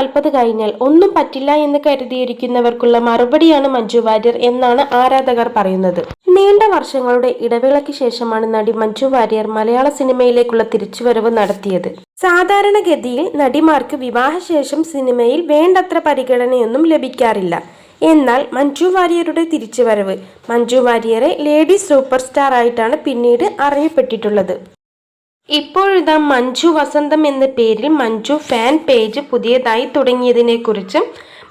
നാൽപ്പത് കഴിഞ്ഞാൽ ഒന്നും പറ്റില്ല എന്ന് കരുതിയിരിക്കുന്നവർക്കുള്ള മറുപടിയാണ് മഞ്ജു വാര്യർ എന്നാണ് ആരാധകർ പറയുന്നത്. നീണ്ട വർഷങ്ങളുടെ ഇടവേളയ്ക്ക് ശേഷമാണ് നടി മഞ്ജു വാര്യർ മലയാള സിനിമയിലേക്കുള്ള തിരിച്ചുവരവ് നടത്തിയത്. സാധാരണഗതിയിൽ നടിമാർക്ക് വിവാഹശേഷം സിനിമയിൽ വേണ്ടത്ര പരിഗണനയൊന്നും ലഭിക്കാറില്ല. എന്നാൽ മഞ്ജു വാര്യരുടെ തിരിച്ചുവരവ് മഞ്ജു വാര്യരെ ലേഡി സൂപ്പർ സ്റ്റാർ ആയിട്ടാണ് പിന്നീട് അറിയപ്പെട്ടിട്ടുള്ളത്. ഇപ്പോഴിതാ മഞ്ജു വസന്തം എന്ന പേരിൽ മഞ്ജു ഫാൻ പേജ് പുതിയതായി തുടങ്ങിയതിനെക്കുറിച്ച്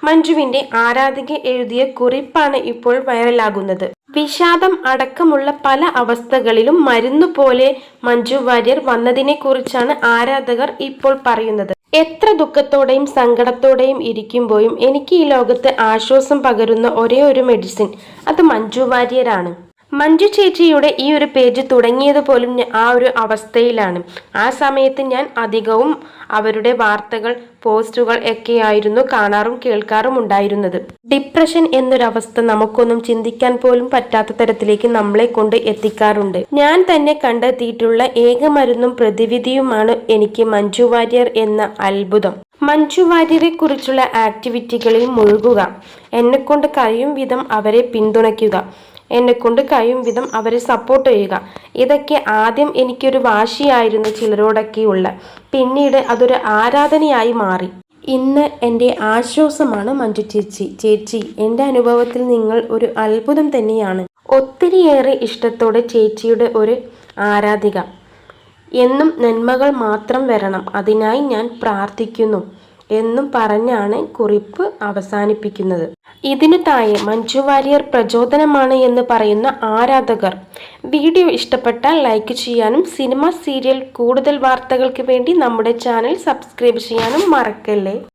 മഞ്ജുവിന്റെ ആരാധിക എഴുതിയ കുറിപ്പാണ് ഇപ്പോൾ വൈറലാകുന്നത്. വിഷാദം അടക്കമുള്ള പല അവസ്ഥകളിലും മരുന്നു പോലെ മഞ്ജു വാര്യർ വന്നതിനെക്കുറിച്ചാണ് ആരാധകർ ഇപ്പോൾ പറയുന്നത്. എത്ര ദുഃഖത്തോടെയും സങ്കടത്തോടെയും ഇരിക്കുമ്പോഴും എനിക്ക് ഈ ലോകത്ത് ആശ്വാസം പകരുന്ന ഒരേ ഒരു മെഡിസിൻ അത് മഞ്ജു വാര്യരാണ്. മഞ്ജു ചേച്ചിയുടെ ഈ ഒരു പേജ് തുടങ്ങിയത് പോലും ആ ഒരു അവസ്ഥയിലാണ്. ആ സമയത്ത് ഞാൻ അധികവും അവരുടെ വാർത്തകൾ പോസ്റ്റുകൾ ഒക്കെയായിരുന്നു കാണാറും കേൾക്കാറും ഉണ്ടായിരുന്നത്. ഡിപ്രഷൻ എന്നൊരവസ്ഥ നമുക്കൊന്നും ചിന്തിക്കാൻ പോലും പറ്റാത്ത തരത്തിലേക്ക് നമ്മളെ കൊണ്ട് എത്തിക്കാറുണ്ട്. ഞാൻ തന്നെ കണ്ടെത്തിയിട്ടുള്ള ഏക മരുന്നും പ്രതിവിധിയുമാണ് എനിക്ക് മഞ്ജു വാര്യർ എന്ന അത്ഭുതം. മഞ്ജു വാര്യരെ കുറിച്ചുള്ള ആക്ടിവിറ്റികളിൽ മുഴുകുക എന്നെക്കൊണ്ട് കഴിയും വിധം അവരെ പിന്തുണയ്ക്കുക. എന്നെക്കൊണ്ട് കഴിയും വിധം അവരെ സപ്പോർട്ട് ചെയ്യുക. ഇതൊക്കെ ആദ്യം എനിക്കൊരു വാശിയായിരുന്നു ചിലരോടൊക്കെയുള്ള. പിന്നീട് അതൊരു ആരാധനയായി മാറി. ഇന്ന് എന്റെ ആശ്വാസമാണ് മഞ്ജു ചേച്ചി. ചേച്ചി എന്റെ അനുഭവത്തിൽ നിങ്ങൾ ഒരു അത്ഭുതം തന്നെയാണ്. ഒത്തിരിയേറെ ഇഷ്ടത്തോടെ ചേച്ചിയുടെ ഒരു ആരാധിക. എന്നും നന്മകൾ മാത്രം വരണം. അതിനായി ഞാൻ പ്രാർത്ഥിക്കുന്നു. എന്നും പറഞ്ഞാണ് കുറിപ്പ് അവസാനിപ്പിക്കുന്നത്. ഇതിനു താഴെ മഞ്ജു വാര്യർ പ്രചോദനമാണ് എന്ന് പറയുന്ന ആരാധകർ. വീഡിയോ ഇഷ്ടപ്പെട്ടാൽ ലൈക്ക് ചെയ്യാനും സിനിമ സീരിയൽ കൂടുതൽ വാർത്തകൾക്ക് വേണ്ടി നമ്മുടെ ചാനൽ സബ്സ്ക്രൈബ് ചെയ്യാനും മറക്കല്ലേ?